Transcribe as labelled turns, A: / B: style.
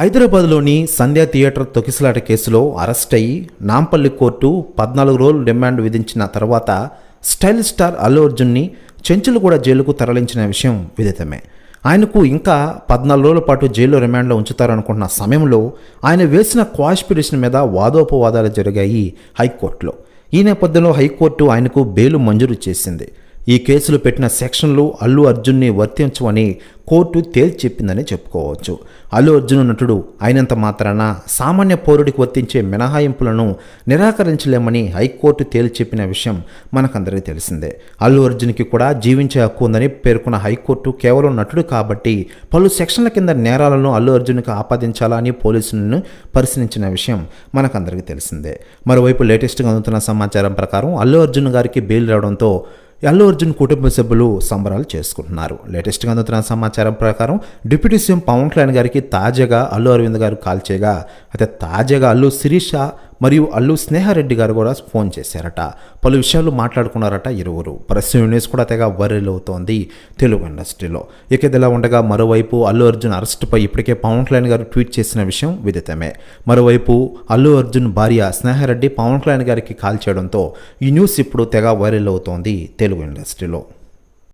A: హైదరాబాద్లోని సంధ్యా థియేటర్ తొకిసలాట కేసులో అరెస్ట్ అయ్యి నాంపల్లి కోర్టు పద్నాలుగు రోజులు రిమాండ్ విధించిన తర్వాత స్టైల్ స్టార్ అల్లు అర్జున్ని చెంచులగూడ జైలుకు తరలించిన విషయం విదితమే. ఆయనకు ఇంకా పద్నాలుగు రోజుల పాటు జైల్లో రిమాండ్లో ఉంచుతారనుకుంటున్న సమయంలో ఆయన వేసిన క్వాష్ పిటిషన్ మీద వాదోపవాదాలు జరిగాయి హైకోర్టులో. ఈ నేపథ్యంలో హైకోర్టు ఆయనకు బెయిల్ మంజూరు చేసింది. ఈ కేసులు పెట్టిన సెక్షన్లు అల్లు అర్జున్ని వర్తించమని కోర్టు తేల్చి చెప్పిందని చెప్పుకోవచ్చు. అల్లు అర్జున్ నటుడు అయినంత మాత్రాన సామాన్య పౌరుడికి వర్తించే మినహాయింపులను నిరాకరించలేమని హైకోర్టు తేల్చి చెప్పిన విషయం మనకందరికీ తెలిసిందే. అల్లు అర్జున్కి కూడా జీవించే హక్కు ఉందని పేర్కొన్న హైకోర్టు కేవలం నటుడు కాబట్టి పలు సెక్షన్ల కింద నేరాలను అల్లు అర్జున్కి ఆపాదించాలని పోలీసులను పరిశీలించిన విషయం మనకందరికీ తెలిసిందే. మరోవైపు లేటెస్ట్గా అందుతున్న సమాచారం ప్రకారం అల్లు అర్జున్ గారికి బెయిల్ రావడంతో అల్లు అర్జున్ కుటుంబ సభ్యులు సంబరాలు చేసుకుంటున్నారు. లేటెస్ట్గా అందుతున్న సమాచారం ప్రకారం డిప్యూటీ సీఎం పవన్ కళ్యాణ్ గారికి తాజాగా అల్లు అరవింద్ గారు కాల్ చేయగా అయితే తాజాగా అల్లు శిరీష మరియు అల్లు స్నేహారెడ్డి గారు కూడా ఫోన్ చేశారట. పలు విషయాలు మాట్లాడుకున్నారట ఇరువురు. ప్రస్తుతం న్యూస్ కూడా తెగ వైరల్ అవుతోంది తెలుగు ఇండస్ట్రీలో. ఇక ఇదిలా ఉండగా మరోవైపు అల్లు అర్జున్ అరెస్టుపై ఇప్పటికే పవన్ కళ్యాణ్ గారు ట్వీట్ చేసిన విషయం విదితమే. మరోవైపు అల్లు అర్జున్ భార్య స్నేహారెడ్డి పవన్ కళ్యాణ్ గారికి కాల్ చేయడంతో ఈ న్యూస్ ఇప్పుడు తెగ వైరల్ అవుతోంది తెలుగు ఇండస్ట్రీలో.